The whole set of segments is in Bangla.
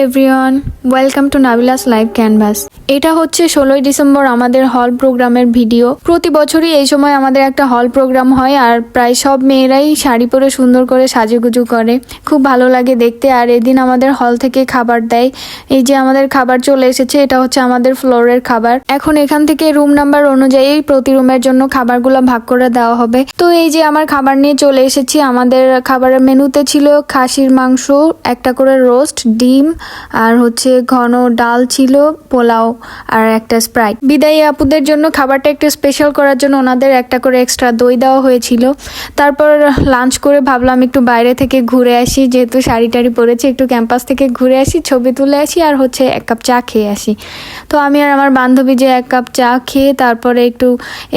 everyone. Welcome to Nabila's live canvas এটা হচ্ছে ষোলোই ডিসেম্বর আমাদের হল প্রোগ্রামের ভিডিও প্রতি বছরই এই সময় আমাদের একটা হল প্রোগ্রাম হয় আর প্রায় সব মেয়েরাই শাড়ি পরে সুন্দর করে সাজুগুজু করে। খুব ভালো লাগে দেখতে আর এদিন আমাদের হল থেকে খাবার দেয়। এই যে আমাদের খাবার চলে এসেছে, এটা হচ্ছে আমাদের ফ্লোরের খাবার। এখন এখান থেকে রুম নাম্বার অনুযায়ী প্রতি রুমের জন্য খাবারগুলো ভাগ করে দেওয়া হবে। তো এই যে আমার খাবার নিয়ে চলে এসেছি, আমাদের খাবারের মেনুতে ছিল খাসির মাংস, একটা করে রোস্ট ডিম আর হচ্ছে ঘন ডাল ছিল, পোলাও আর একটা স্প্রাইট। বিদায়ী আপুদের জন্য খাবারটা একটু স্পেশাল করার জন্য ওনাদের একটা করে এক্সট্রা দই দেওয়া হয়েছিল। তারপর লাঞ্চ করে ভাবলাম একটু বাইরে থেকে ঘুরে আসি, যেহেতু শাড়ি টাড়ি পরেছি, একটু ক্যাম্পাস থেকে ঘুরে আসি, ছবি তুলে আসি আর হচ্ছে এক কাপ চা খেয়ে আসি। তো আমি আর আমার বান্ধবী যে এক কাপ চা খেয়ে তারপরে একটু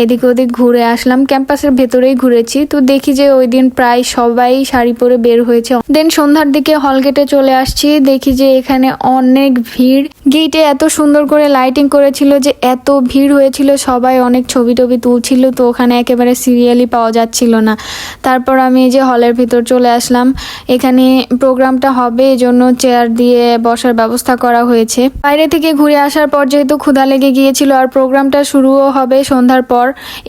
এদিক ওদিক ঘুরে আসলাম ক্যাম্পাসের ভেতরেই ঘুরেছি। তো দেখি যে ওই দিন প্রায় সবাই শাড়ি পরে বের হয়েছে। দেন সন্ধ্যার দিকে হল গেটে চলে আসছি, দেখি যে এখানে অনেক ভিড়। গেটে এত সুন্দর করে লাইটিং করেছিল যে এত ভিড় হয়েছিল, সবাই অনেক ছবি টবি তুলছিল তো ওখানে একেবারে সিরিয়ালি পাওয়া যাচ্ছিল না। তারপর আমি এই যে হলের ভিতর চলে আসলাম। এখানে প্রোগ্রামটা হবে জন্য চেয়ার দিয়ে বসার ব্যবস্থা করা হয়েছে। বাইরে থেকে ঘুরে আসার পর যেহেতু ক্ষুধা লেগে গিয়েছিল, আর প্রোগ্রামটা শুরুও হবে সন্ধ্যার পর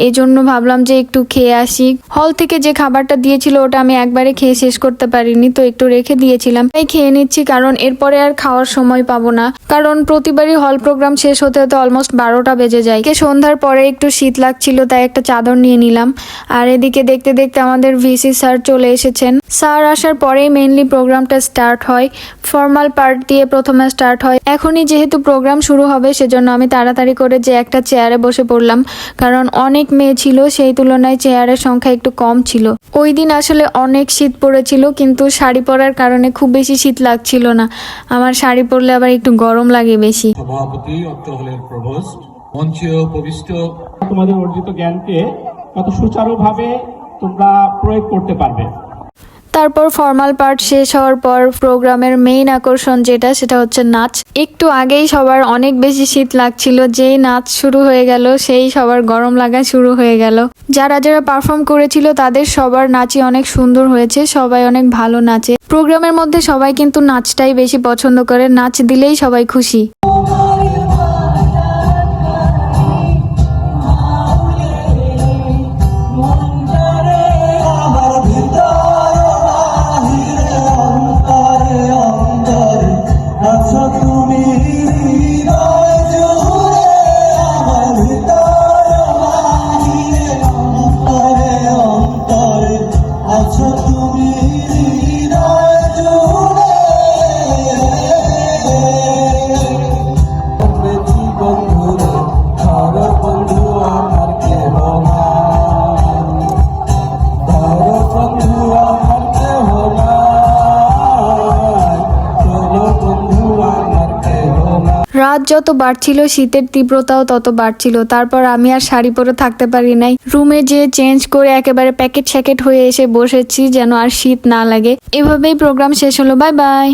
এই জন্য ভাবলাম যে একটু খেয়ে আসি। হল থেকে যে খাবারটা দিয়েছিল, ওটা আমি একবারে খেয়ে শেষ করতে পারিনি, তো একটু রেখে দিয়েছিলাম। তাই খেয়ে নিচ্ছি, কারণ এরপরে আর খাওয়ার সময় পাবো না। কারণ প্রতিবারই হল প্রোগ্রাম শেষ হতে হতে অলমোস্ট বারোটা বেজে যায়। কে সন্ধ্যার পরে একটু শীত লাগছিল, তাই একটা চাদর নিয়ে নিলাম। আর এদিকে দেখতে দেখতে আমাদের ভিসি স্যার চলে এসেছেন। স্যার আসার পরেই মেইনলি প্রোগ্রামটা স্টার্ট হয়। ফর্মাল পার্ট দিয়ে প্রথমে স্টার্ট হয়। এখনই যেহেতু প্রোগ্রাম শুরু হবে, সেজন্য আমি তাড়াতাড়ি করে যে একটা চেয়ারে বসে পড়লাম। কারণ অনেক মেয়ে ছিল, সেই তুলনায় চেয়ারের সংখ্যা একটু কম ছিল। ওই দিন আসলে অনেক শীত পড়েছিল, কিন্তু শাড়ি পরার কারণে খুব বেশি শীত লাগছিল না। আমার শাড়ি পরলে আবার একটু গরম লাগে বেশি। সভাপতি অত্র হলের প্রভোস্ট মঞ্চে উপবিষ্ট। তোমাদের অর্জিত জ্ঞানকে কত সুচারুভাবে তোমরা প্রয়োগ করতে পারবে। তারপর ফর্মাল পার্ট শেষ হওয়ার পর প্রোগ্রামের মেইন আকর্ষণ যেটা সেটা হচ্ছে নাচ। একটু আগেই সবার অনেক বেশি শীত লাগছিল যেই নাচ শুরু হয়ে গেল সেই সবার গরম লাগা শুরু হয়ে গেল। যারা যারা পারফর্ম করেছিল তাদের সবার নাচই অনেক সুন্দর হয়েছে সবাই অনেক ভালো নাচে। প্রোগ্রামের মধ্যে সবাই কিন্তু নাচটাই বেশি পছন্দ করে। নাচ দিলেই সবাই খুশি। আচ্ছা তুমি রাত যত বাড়ছিল, শীতের তীব্রতাও তত বাড়ছিল। তারপর আমি আর শাড়ি পরে থাকতে পারি নাই। রুমে যে চেঞ্জ করে একেবারে প্যাকেট স্যাকেট হয়ে এসে বসেছি, যেন আর শীত না লাগে। এভাবেই প্রোগ্রাম শেষ হলো। Bye bye